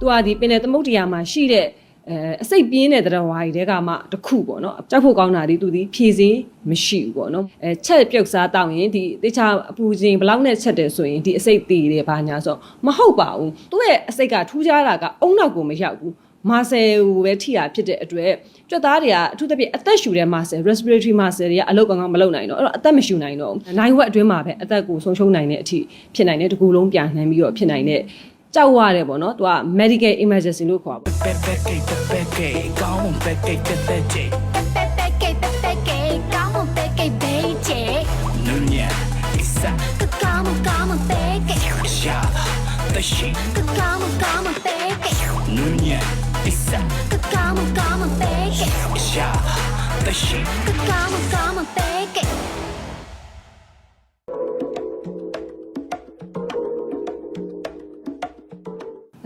သူကဒီပင်လယ်သမုဒ္ဒရာမှာရှိတဲ့အဲအစိတ်ပြင်းတဲ့တရားဝါးကြီးတဲကမှတစ်ခုပေါ့နော်ကြောက်ဖို့ကောင်းတာဒီသူဒီဖြည့်စင်းမရှိဘူးပေါ့နော်အဲချက်ပြုတ်စားတောက်ရင်ဒီတခြားအပူချင်းဘလောက်နဲ့ချက်တယ်ဆိုရင်ဒီအစိတ်တည်တယ်ဘာညာဆိုမဟုတ်ပါဘူးသူ့ရဲ့အစိတ်ကထူးခြားတာကအုံနောက်ကိုမရောက်ဘူးမာဆယ်ကိုပဲထိတာဖြစ်တဲ့အတွက်ကြွက်သားတွေကအထူးသဖြင့်အသက်ရှူတဲ့မာဆယ် respiratory muscle တွေကအလုပ်ကောင်းကောင်းမလုပ်နိုင်တော့အဲ့တော့အသက်မရှူနိုင်တော့ဘူးနိုင်ဝက်အတွင်းမှာပဲအသက်ကိုဆုံးရှုံးနိုင်တဲ့အထိဖြစ်နိုင်တဲ့တကူလုံးပြန်နှမ်းပြီးတော့ဖြစ်နိုင်တဲ့ ကြောက်ရတယ်ပေါ့နော်သူက medical emergency လို့ခေါ်ပါ Pepe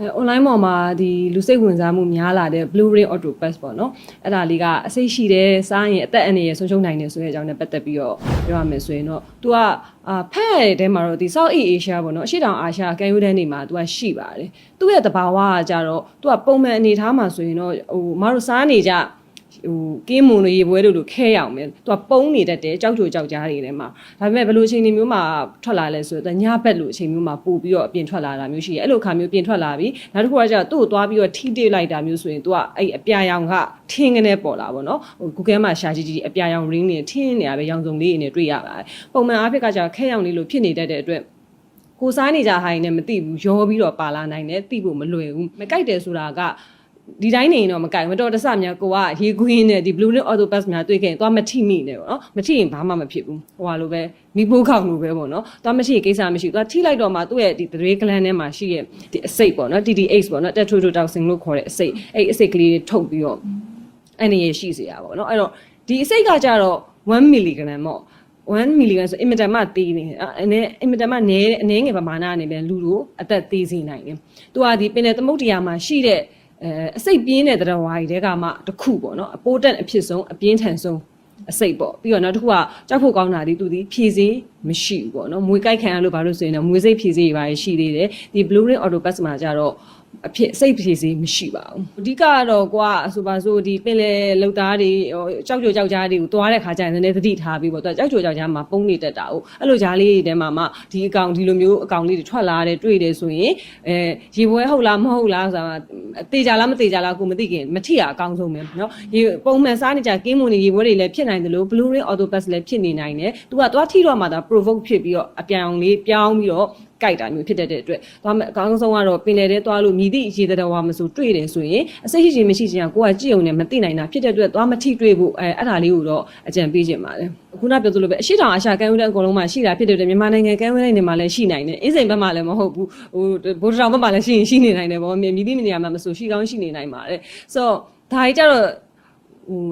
un peque အဲ online ပေါ်မှာဒီလူစိတ်ဝင်စားမှုများလာတဲ့ blue ray auto pass ပေါ့နော်အဲ့ဒါလေးကအစိတ်ရှိတယ်စားရင်အသက်အန္တရာယ်ဆုံးရှုံးနိုင်တယ်ဆိုတဲ့အကြောင်းနဲ့ပတ်သက်ပြီးတော့ပြောရမယ်ဆိုရင်တော့ तू ကအာဖက်ရတဲ့တဲမှာတော့ဒီ South East Asia ပေါ့နော်အရှေ့တောင်အာရှကန်ယူတန်းနေမှာ तू ကရှိပါတယ်သူ့ရဲ့တဘာဝကကြတော့ तू ကပုံမှန်အနေထားမှာဆိုရင်တော့ဟိုမတို့စားနေကြ ဟိုကင်းမွန်လိုရေပွဲတို့လိုခဲရအောင်ပဲသူကပုံနေတတ်တယ်ကြောက်ကြိုကြောက်ကြားတွေထဲမှာဒါပေမဲ့ဘယ်လိုအချိန်တွေမျိုးမှာထွက်လာလဲဆိုတော့ညဘက်လိုအချိန်မျိုးမှာပို့ပြီးတော့အပြင်ထွက်လာတာမျိုးရှိတယ်အဲ့လိုခါမျိုးပြင်ထွက်လာပြီနောက်တစ်ခုကကျတော့သူ့ကိုသွားပြီးတော့ထိတိလိုက်တာမျိုးဆိုရင်သူကအဲ့အပြာရောင်ကထင်းကနေပေါ်လာပါတော့ဟို Google မှာရှာကြည့်ကြည့်အပြာရောင် ring နေထင်းနေတာပဲရောင်စုံလေးတွေနဲ့တွေ့ရပါတယ်ပုံမှန်အားဖြင့်ကကျတော့ခဲရောင်လေးလိုဖြစ်နေတတ်တဲ့အတွက်ကိုစားနေကြဟိုင်းနဲ့မသိဘူးရောပြီးတော့ပါလာနိုင်တယ်သိဖို့မလွယ်ဘူးမကြိုက်တယ်ဆိုတာက ဒီတိုင်းနေရင်တော့မကြိုက်ဘူးမတော်တဆများကိုကရေကွင်းနဲ့ဒီ blue ring auto pass များတွေ့ခဲ့ရင်သွားမထိမိနဲ့ပေါ့နော်မထိရင်ဘာမှမဖြစ်ဘူးဟိုဟာလိုပဲမိဖိုးခေါင်လိုပဲပေါ့နော်သွားမထိရင်ကိစ္စမရှိဘူးသွားထိလိုက်တော့မှသူ့ရဲ့ဒီ three gland ထဲမှာရှိရဲ့ဒီအစိတ်ပေါ့နော် TTH ပေါ့နော် tetrodotoxin လို့ခေါ်တဲ့အစိတ်အဲ့အစိတ်ကလေးတွေထုတ်ပြီးတော့အဲ့နေရရှိစေရပါပေါ့နော်အဲ့တော့ဒီအစိတ်ကကြတော့1 mg ပေါ့1 mg ဆိုအင်မတန်မှသေးနေအဲ့အနေအင်မတန်မှနည်းအနေငယ်ပမာဏအနေနဲ့လူတို့အသက်သေးစေနိုင်တယ်။သူကဒီပင်လယ်သမုဒ္ဒရာမှာရှိတဲ့ အဲအစိတ်ပြင်းတဲ့တရားဝါးကြီးတဲကမှတစ်ခုပေါ့နော်အပိုးတက်အဖြစ်ဆုံးအပြင်းထန်ဆုံးအစိတ်ပေါ့ပြီးတော့နောက်တစ်ခုကကြောက်ဖို့ကောင်းတာဒီသူဒီဖြည့်စည်းမရှိဘူးပေါ့နော်မွေကြိုက်ခံရလို့ဘာလို့ဆိုရင်တော့မွေစိတ်ဖြည့်စည်းတွေပါရှိသေးတယ်ဒီ blue ring auto pass မှာကြတော့ အဖြစ်စိတ်ဖြည့်စည်းမရှိပါဘူးအဓိကကတော့ကွာဆိုပါစို့ဒီပင်လေလောက်သားတွေဟိုကြောက်ကြိုကြောက်ကြားတွေကိုသွားတဲ့ခါကျရင်လည်းသတိထားပြီးပေါ့သူကကြောက်ကြိုကြောက်ကြားမှာပုံနေတတ်တာဟုတ်အဲ့လိုကြားလေးတွေထဲမှာမှဒီအကောင်ဒီလိုမျိုးအကောင်လေးတွေထွက်လာတယ်တွေ့တယ်ဆိုရင်အဲရေပွဲဟုတ်လားမဟုတ်လားဆိုတာတေချာလားမတေချာလားကိုမသိခင်မထိရအကောင်းဆုံးပဲเนาะရေပုံမှန်စားနေကြကင်းမွန်နေရေပွဲတွေလည်းဖြစ်နိုင်တယ်လို့ blue ring auto pass လည်းဖြစ်နေနိုင်တယ်သူကသွားထိတော့မှသာ provoke ဖြစ်ပြီးတော့အပြောင်လေးပြောင်းပြီးတော့ ကြိုက်တာမျိုးဖြစ်တတ်တဲ့အတွက်သွားမယ်အကောင်းဆုံးကတော့ပင်လယ်ထဲသွားလို့မြည်သည့်ရေတတော်ဝါမဆိုတွေ့တယ်ဆိုရင်အစိတ်ရှိချင်းမရှိချင်းကကိုကကြည့်ုံနဲ့မသိနိုင်တာဖြစ်တဲ့အတွက်သွားမထိတွေ့ဖို့အဲအဲ့ဒါလေးကိုတော့အကြံပေးခြင်းပါတယ်ခုနပြောသလိုပဲအရှိတောင်အာရှကမ်းဝန်းတဲ့အကုန်လုံးမှာရှိတာဖြစ်တဲ့အတွက်မြန်မာနိုင်ငံကမ်းဝန်းတိုင်းတွေမှာလည်းရှိနိုင်တယ်အင်းစိန်ဘက်မှာလည်းမဟုတ်ဘူးဟိုဗိုလ်တောင်ဘက်မှာလည်းရှိရင်ရှိနေနိုင်တယ်ပေါ့မြည်သည့်နေရာမှာမဆိုရှိကောင်းရှိနေနိုင်ပါတယ်ဆိုတော့ဒါကြီးကြတော့ဟို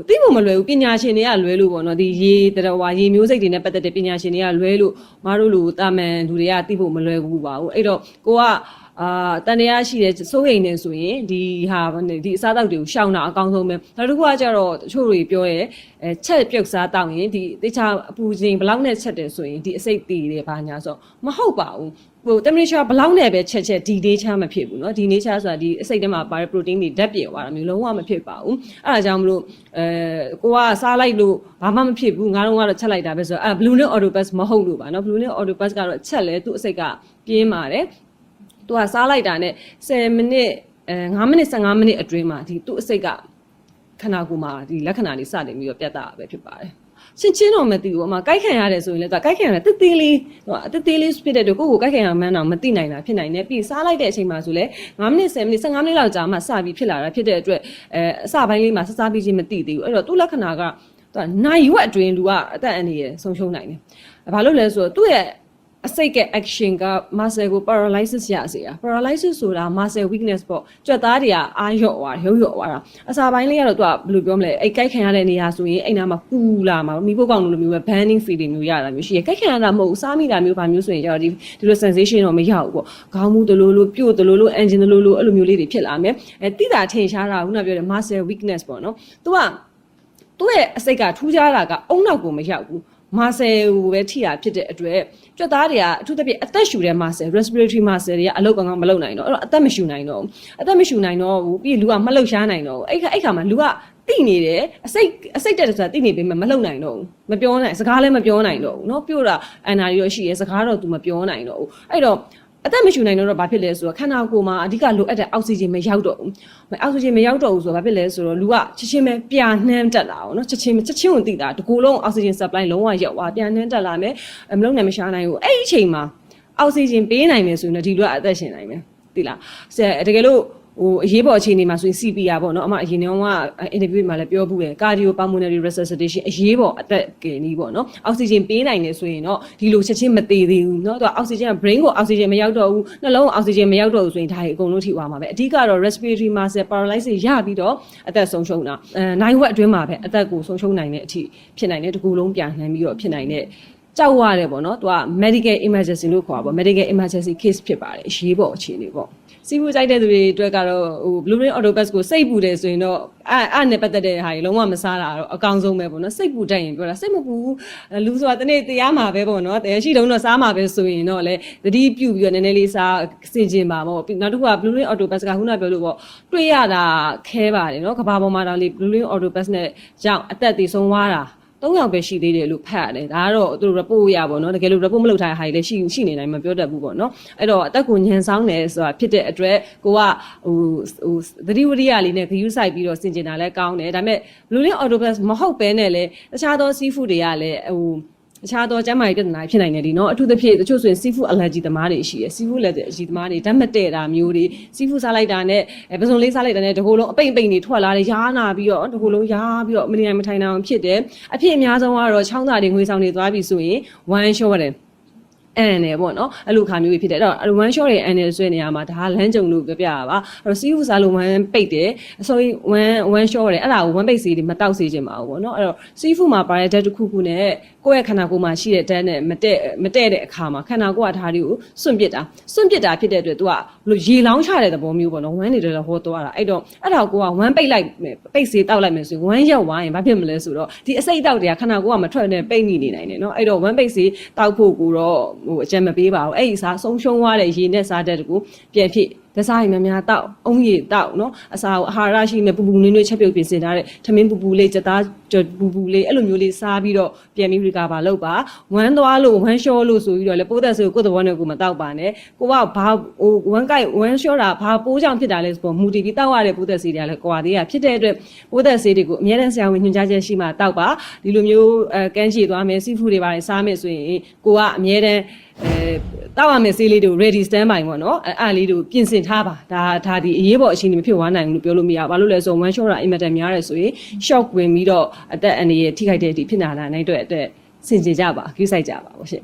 သိဖို့မလွယ်ဘူးပညာရှင်တွေကလွဲလို့ပေါ့နော်ဒီရေတရဝါရေမျိုးစိတ်တွေနဲ့ပတ်သက်တဲ့ပညာရှင်တွေကလွဲလို့မတို့လိုတာမန်လူတွေကသိဖို့မလွယ်ဘူးပါဘူးအဲ့တော့ကိုက အာတန်တရားရှိတဲ့စိုးရိမ်နေဆိုရင်ဒီဟာဒီအစားအသောက်တွေကိုရှောင်တာအကောင်းဆုံးပဲနောက်တစ်ခုကကျတော့တချို့တွေပြောရဲအဲချက်ပြုတ်စားတောက်ရင်ဒီတခြားအပူချိန်ဘလောက်နဲ့ချက်တယ်ဆိုရင်ဒီအစိတ်တည်တယ်ဘာညာဆိုမဟုတ်ပါဘူးဟို temperature ဘလောက်နဲ့ပဲချက်ချက်ဒီ nature မဖြစ်ဘူးเนาะဒီ nature ဆိုတာဒီအစိတ်ထဲမှာပါတဲ့ protein တွေဓာတ်ပြေသွားတာမျိုးလုံးဝမဖြစ်ပါဘူးအဲ့ဒါကြောင့်မလို့အဲကိုကစားလိုက်လို့ဘာမှမဖြစ်ဘူးငါတို့ကတော့ချက်လိုက်တာပဲဆိုတော့အဲ blue nail autopass မဟုတ်လို့ပါเนาะ blue nail autopass ကတော့ချက်လဲသူ့အစိတ်ကပြင်းပါတယ် သူကစားလိုက်တာနဲ့10မိနစ်အဲ9မိနစ်15မိနစ်အတွင်းမှာဒီသူ့အစိတ်ကခန္ဓာကိုယ်မှာဒီလက္ခဏာတွေစတင်ပြီးတော့ပြတ်တာပဲဖြစ်ပါတယ်ချင်းချင်းတော့မသိဘူးအမကြိုက်ခံရတယ်ဆိုရင်လည်းသူကကြိုက်ခံရတယ်တစ်သေးလေးဟိုအတစ်သေးလေးဖြစ်တဲ့အတွက်ကိုယ့်ကိုကြိုက်ခံရမှန်းတော့မသိနိုင်တာဖြစ်နိုင်တယ်ပြီးစားလိုက်တဲ့အချိန်မှာဆိုလဲ9မိနစ်10မိနစ်15မိနစ်လောက်ကြာမှစပြီးဖြစ်လာတာဖြစ်တဲ့အတွက်အဲအစပိုင်းလေးမှာစစားပြီးချင်းမသိသေးဘူးအဲ့တော့သူ့လက္ခဏာကသူကနိုင်ရွက်အတွင်းလူကအသက်အန္တရာယ်ဆုံးရှုံးနိုင်တယ်ဘာလို့လဲဆိုတော့သူ့ရဲ့ အစိတ်က action က muscle ကို paralysis ရစေတာ paralysis ဆိုတာ muscle weakness ပေါ့ကြွက်သားတွေကအာရော့သွားရုပ်ရော့သွားတာအစာပိုင်းလေးကတော့သူကဘယ်လိုပြောမလဲအဲ့ကြိုက်ခံရတဲ့နေရာဆိုရင်အဲ့နာမှာပူလာမှာမိဖို့ကောင်းလို့မျိုးပဲ burning feeling မျိုးရတာမျိုးရှိရကြိုက်ခံရတာမဟုတ်ဘူးစားမိတာမျိုးဘာမျိုးဆိုရင်ကျတော့ဒီဒီလို sensation တော့မရဘူးပေါ့ခေါင်းမူတလို့လို့ပြို့တလို့လို့ engine တလို့လို့အဲ့လိုမျိုးလေးတွေဖြစ်လာမယ်အဲတိတာထင်ရှားတာခုနပြောတဲ့ muscle weakness ပေါ့နော်သူကသူ့ရဲ့အစိတ်ကထူးခြားတာကအုံနောက်ကိုမရောက်ဘူး မာဆယ်ကိုပဲထိတာဖြစ်တဲ့အတွက်ကြွက်သားတွေကအထူးသဖြင့်အသက်ရှူတဲ့မာဆယ် respiratory muscle တွေကအလုပ်ကောင်းကောင်းမလုပ်နိုင်တော့အဲ့တော့အသက်မရှူနိုင်တော့ဘူးအသက်မရှူနိုင်တော့ဘူးပြီးရင်လူကမလှုပ်ရှားနိုင်တော့ဘူးအဲ့ခါအဲ့ခါမှာလူကတိနေတယ်အစိတ်အစိတ်တက်တယ်ဆိုတာတိနေပေမဲ့မလှုပ်နိုင်တော့ဘူးမပြောနိုင်စကားလည်းမပြောနိုင်တော့ဘူးเนาะပြောတာအန်နာရီရောရှိရဲစကားတော့ तू မပြောနိုင်တော့ဘူးအဲ့တော့ အသက်မရှူနိုင်တော့ဘာဖြစ်လဲဆိုတော့ခန္ဓာကိုယ်မှာအဓိကလိုအပ်တဲ့အောက်ဆီဂျင်မရောက်တော့ဘူး။အောက်ဆီဂျင်မရောက်တော့ဘူးဆိုတော့ဘာဖြစ်လဲဆိုတော့လူကချက်ချင်းပဲပြာနှမ်းတက်လာအောင်နော်ချက်ချင်းချက်ချင်းဝင်သိတာတကူလုံးအောက်ဆီဂျင် supply လုံးဝရောက်သွားပြာနှမ်းတက်လာမယ်မလုံးနဲ့မရှားနိုင်ဘူးအဲ့ဒီအချိန်မှာအောက်ဆီဂျင်ပေးနိုင်မယ်ဆိုရင်တော့ဒီလူကအသက်ရှင်နိုင်မယ်သိလားဆရာတကယ်လို့ ဟိုအရေးပေါ်အခြေအနေမှာဆိုရင် CPR ပေါ့နော်အမအရင်တုန်းကအင်တာဗျူးမှာလည်းပြောဘူးတယ် cardio pulmonary resuscitation အရေးပေါ်အသက်ကယ်နီးပေါ့နော်အောက်ဆီဂျင်ပေးနိုင်တယ်ဆိုရင်တော့ဒီလိုချက်ချင်းမသေးသေးဘူးနော်သူကအောက်ဆီဂျင်က brain ကိုအောက်ဆီဂျင်မရောက်တော့ဘူးနှလုံးကိုအောက်ဆီဂျင်မရောက်တော့ဘူးဆိုရင်ဒါတွေအကုန်လုံးထိသွားမှာပဲအဓိကတော့ respiratory muscle paralysis ရပြီးတော့အသက်ဆုံးရှုံးတာအဲ9ဝက်အတွင်းမှာပဲအသက်ကိုဆုံးရှုံးနိုင်တဲ့အထိဖြစ်နိုင်တယ်တကူလုံးပြန်နှံပြီးတော့ဖြစ်နိုင်တဲ့ ကြောက်ရတယ်ပေါ့နော်သူက medical emergency လို့ခေါ်တာပေါ့ medical emergency case ဖြစ်ပါတယ်အရေးပေါ်အခြေအနေပေါ့စီးပူးကြိုက်တဲ့သူတွေအတွက်ကတော့ဟို blue ring autobus ကိုစိတ်ပူတယ်ဆိုရင်တော့အဲ့အဲ့နဲ့ပတ်သက်တဲ့ဟာတွေလုံးဝမစားတာတော့အကောင်းဆုံးပဲပေါ့နော်စိတ်ပူတတ်ရင်ပြောတာစိတ်မပူဘူးအဲ့လူဆိုတာတနေ့တရားမှာပဲပေါ့နော်တရားရှိတုံးတော့စားမှာပဲဆိုရင်တော့လေတတိပြုတ်ပြီးတော့နည်းနည်းလေးစားစင်ကျင်ပါပေါ့ပြီးနောက်တစ်ခုက blue ring autobus ကခုနကပြောလို့ပေါ့တွေ့ရတာခဲပါတယ်နော်ကဘာပေါ်မှာတော့လေ blue ring autobus နဲ့ကြောင့်အသက်တည်ဆုံးသွားတာ ၃ယောက်ပဲရှိသေးတယ်လို့ဖတ်ရတယ်ဒါကတော့သူတို့ report ရပါတော့တကယ်လို့ report မလုပ်ထားတဲ့ဟာတွေလည်းရှိရှိနေနိုင်မပြောတတ်ဘူးပေါ့နော်အဲ့တော့အသက်ကိုညှန်ဆောင်တယ်ဆိုတာဖြစ်တဲ့အတွက်ကိုကဟိုဟိုသတိဝရိယလေးနဲ့ဂရုစိုက်ပြီးတော့စင်ကျင်တာလည်းကောင်းတယ်ဒါပေမဲ့ blue link autoplus မဟုတ်ဘဲနဲ့လည်းတခြားသော seafood တွေကလည်းဟို တခြားသောကျန်းမာရေးပြဿနာတွေဖြစ်နိုင်တယ်ဒီနော်အထူးသဖြင့်တချို့ဆိုရင် seafood allergy သမားတွေရှိရယ် seafood allergy သမားတွေဓာတ်မတည့်တာမျိုးတွေ seafood စားလိုက်တာနဲ့အဲပစုံလေးစားလိုက်တာနဲ့တကိုယ်လုံးအပိမ့်ပိမ့်တွေထွက်လာတယ်ရားနာပြီးတော့တကိုယ်လုံးရားပြီးတော့မနေနိုင်မထိုင်နိုင်အောင်ဖြစ်တယ်အဖြစ်အများဆုံးကတော့ချောင်းသားတွေငွေဆောင်တွေသွားပြီဆိုရင် one shot တယ် အန်တယ်ပေါ့နော်အဲ့လိုခါမျိုးဖြစ်တယ်အဲ့တော့ one shot တွေအန်တယ်ဆိုတဲ့နေရာမှာဒါလမ်းကြုံလို့ပြောပြရပါအဲ့တော့ seafood စားလို့ one ပိတ်တယ်ဆိုရင် one one shot တယ်အဲ့ဒါကို one ပိတ်စီတွေမတောက်စေချင်ပါဘူးပေါ့နော်အဲ့တော့ seafood မှာပါတဲ့ဓာတ်တစ်ခုခုနဲ့ကိုယ့်ရဲ့ခန္ဓာကိုယ်မှာရှိတဲ့ဓာတ်နဲ့မတည့်မတည့်တဲ့အခါမှာခန္ဓာကိုယ်ကဒါတွေကိုစွန့်ပစ်တာစွန့်ပစ်တာဖြစ်တဲ့အတွက် तू ကဘလို့ရေလောင်းချတဲ့သဘောမျိုးပေါ့နော် one နေတယ်ဟောသွားတာအဲ့တော့အဲ့ဒါကိုက one ပိတ်လိုက်မယ်ပိတ်စေတောက်လိုက်မယ်ဆိုရင် one ရက်ဝိုင်းဘာဖြစ်မလဲဆိုတော့ဒီအစိတ်တောက်တွေကခန္ဓာကိုယ်ကမထွက်နဲ့ပိတ်နေနေနိုင်တယ်နော်အဲ့တော့ one ပိတ်စေတောက်ဖို့ကိုတော့ဟိုအကြံမပေးပါဘူးအဲ့ဒီစားဆုံးရှုံးသွားတဲ့ရေနဲ့စားတဲ့တကူပြန်ဖြစ် ဒစားရီများများတောက်အုံးရည်တောက်နော်အစာအာဟာရရှိနေပူပူနွေးနွေးချက်ပြုတ်ပြင်ဆင်ထားတဲ့ထမင်းပူပူလေးစက်သားပူပူလေးအဲ့လိုမျိုးလေးစားပြီးတော့ပြန်ပြီးရီကာပါလုပ်ပါဝမ်းသွားလို့ဝမ်းလျှောလို့ဆိုပြီးတော့လေပိုးသက်ဆိုကိုယ့်သဘောနဲ့ကိုယ်မတောက်ပါနဲ့ကိုကဘာဟိုဝမ်းကိုက်ဝမ်းလျှောတာဘာပိုးကြောင့်ဖြစ်တာလဲဆိုတော့မူတည်ပြီးတောက်ရတဲ့ပိုးသက်စီတွေကလည်းကွာသေးရဖြစ်တဲ့အတွက်ပိုးသက်စီတွေကိုအများနဲ့ဆရာဝန်ညွှန်ကြားချက်ရှိမှတောက်ပါဒီလိုမျိုးအဲကန်းချီသွားမယ်စီဖူတွေပါစားမယ်ဆိုရင်ကိုကအများနဲ့ အဲတောက်ရမယ့်ဆေးလေးတွေကို ready stand by ပေါ့နော်အဲအားလေးတွေကိုပြင်ဆင်ထားပါဒါဒါဒီအရေးပေါ်အခြေအနေမဖြစ်သွားနိုင်ဘူးလို့ပြောလို့မရဘူးဘာလို့လဲဆိုတော့ one shot တာအင်မတန်များတယ်ဆိုရင် shock ဝင်ပြီးတော့အသက်အန္တရာယ်ထိခိုက်တဲ့အထိဖြစ်လာနိုင်တဲ့အတွက်အသက်စင်ကြင်ကြပါ view site ကြပါပေါ့ရှင်